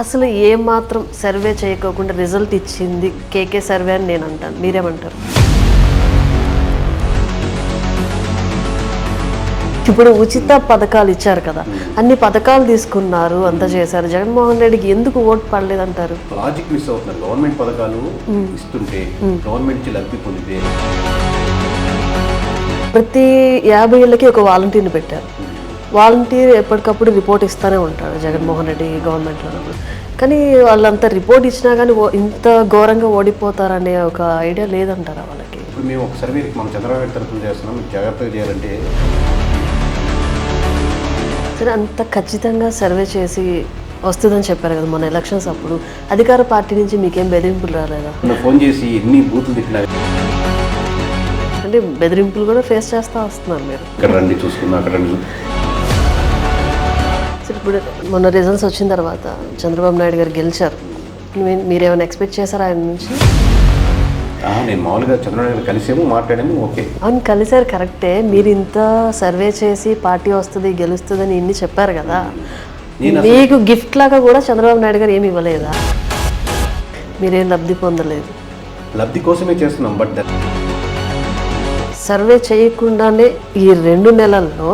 అసలు ఏం మాత్రం సర్వే చేయకోకుండా రిజల్ట్ ఇచ్చింది కేకే సర్వే అని నేను అంటాను. మీరేమంటారు? ఇప్పుడు ఉచిత పథకాలు ఇచ్చారు కదా. అన్ని పథకాలు తీసుకున్నారు అంత చేశారు. జగన్మోహన్ రెడ్డికి ఎందుకు ఓటు పడలేదంటారు? లాజిక్ మిస్ అవుతున్నారు. గవర్నమెంట్ పథకాలు ఇస్తుంటే గవర్నమెంట్ లబ్ధి పొందితే. ప్రతి యాభై ఏళ్ళకి ఒక వాలంటీర్ని పెట్టారు. వాలంటీర్ ఎప్పటికప్పుడు రిపోర్ట్ ఇస్తూనే ఉంటాడు జగన్మోహన్ రెడ్డి గవర్నమెంట్లో కానీ వాళ్ళంతా రిపోర్ట్ ఇచ్చినా కానీ ఇంత ఘోరంగా ఓడిపోతారనే ఒక ఐడియా లేదంటారా వాళ్ళకి? ఇప్పుడు మేము ఒక సర్వే మనం చంద్రబాబు తరఫున చేస్తున్నాం జాగ్రత్తగా చేయాలంటే. సరే అంత ఖచ్చితంగా సర్వే చేసి వస్తుందని చెప్పారు కదా మన ఎలక్షన్స్ అప్పుడు. అధికార పార్టీ నుంచి మీకేం బెదిరింపులు రాలేదా? ఫోన్ చేసి ఎన్ని బూతులు అంటే బెదిరింపులు కూడా ఫేస్ చేస్తూ వస్తున్నారు మీరు. ఇక్కడ రండి చూసుకుందాం అక్కడ రండి సరే ఇప్పుడు మొన్న రిజల్ట్స్ వచ్చిన తర్వాత చంద్రబాబు నాయుడు గారు గెలిచారు. మీరేమైనా ఎక్స్పెక్ట్ చేశారా ఆయన నుంచి? నేను మామూలుగా చంద్రబాబు నాయుడు కలిసేమో మాట్లాడాము ఓకే. అవును కలిసారు కరెక్టే. మీరు ఇంత సర్వే చేసి పార్టీ వస్తుంది గెలుస్తుందని ఇన్ని చెప్పారు కదా. మీకు గిఫ్ట్ లాగా కూడా చంద్రబాబు నాయుడు గారు ఏమి ఇవ్వలేదా? మీరేం లబ్ధి పొందలేదు. లబ్ధి కోసమే చేస్తున్నాం బట్ సర్వే చేయకుండానే ఈ రెండు నెలల్లో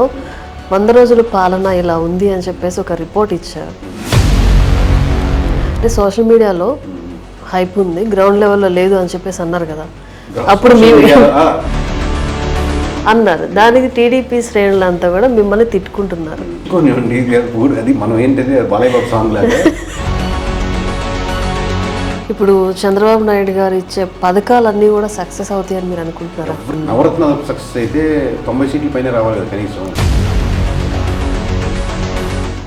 వంద రోజుల పాలన ఇలా ఉంది అని చెప్పేసి ఒక రిపోర్ట్ ఇచ్చారు. అంటే సోషల్ మీడియాలో హైప్ ఉంది గ్రౌండ్ లెవెల్లో లేదు అని చెప్పేసి అన్నారు కదా. అప్పుడు మీ అన్నారు. దానికి టీడీపీ శ్రేణులంతా కూడా మిమ్మల్ని తిట్టుకుంటున్నారు. ఇంకోనివ్వండి, ఇది ఊరు- అది మనం ఏంటది బాలయ్య బాబు సాంగ్ లాగా. ఇప్పుడు చంద్రబాబు నాయుడు గారు ఇచ్చే పథకాలన్నీ కూడా సక్సెస్ అవుతాయని మీరు అనుకుంటున్నారా? నవరత్న సక్సెస్ అయితే తొంభై సీట్ల పైన రావాలి కనీసం.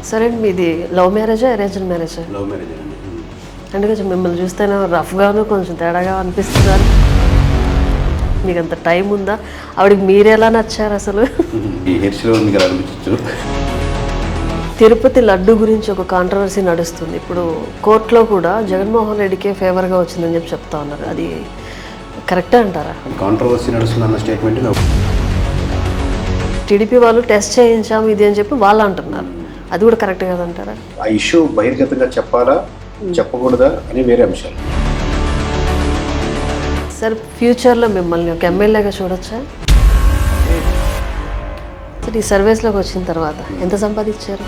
సరే అండి మీది లవ్ మ్యారేజా అరేంజ్డ్ మ్యారేజా? లవ్ మ్యారేజ్ అండి. అంటే కొంచెం మిమ్మల్ని చూస్తేనే రఫ్గాను కొంచెం తేడాగా అనిపిస్తున్నారు మీకు అంత టైం ఉందా? ఆవిడకి మీరెలా నచ్చారు అసలు? ఈ హెయిర్ స్టైల్ మీకు అలా అనిపించచ్చు? తిరుపతి లడ్డు గురించి ఒక కాంట్రవర్సీ నడుస్తుంది. ఇప్పుడు కోర్టులో కూడా జగన్మోహన్ రెడ్డికే ఫేవర్గా వచ్చిందని చెప్పి చెప్తా ఉన్నారు. అది కరెక్టే అంటారా? కాంట్రవర్సీ నడుస్తుందన్న స్టేట్మెంట్ నాకు టీడీపీ వాళ్ళు టెస్ట్ చేయించాము ఇది అని చెప్పి వాళ్ళు అంటున్నారు. అది కూడా కరెక్ట్ కదంటారా ఆ ఇష్యూ బహిర్గతంగా చెప్పాలా? చెప్పకూడదా అని వేరే అంశాలు. సార్ ఫ్యూచర్లో మిమ్మల్ని ఒక ఎమ్మెల్యేగా చూడొచ్చా? సరే ఈ సర్వీస్లోకి వచ్చిన తర్వాత ఎంత సంపాదించారు?